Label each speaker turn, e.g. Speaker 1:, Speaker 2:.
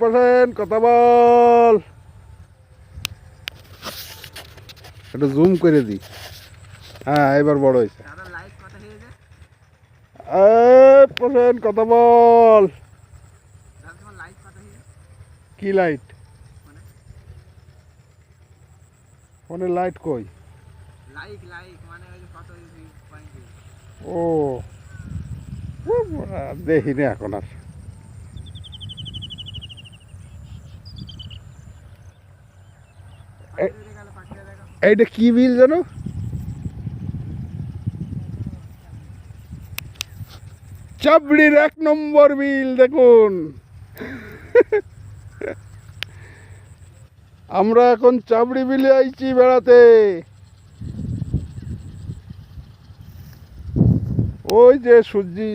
Speaker 1: পাঠান কথা বল। একটু জুম করে দি। হ্যাঁ এবার বড় হয়েছে। পাঠান কথা বল। কি লাইট
Speaker 2: মানে?
Speaker 1: ফোনে লাইট কই?
Speaker 2: লাইক লাইক মানে ওই কত
Speaker 1: ও। ও, দেখি না এখন আর। এইটা কি বিল জানো? চাবড়ির এক নম্বর বিল, দেখুন। আমরা এখন চাবড়ি বিলে আইছি বেড়াতে। ওই যে সূর্যি।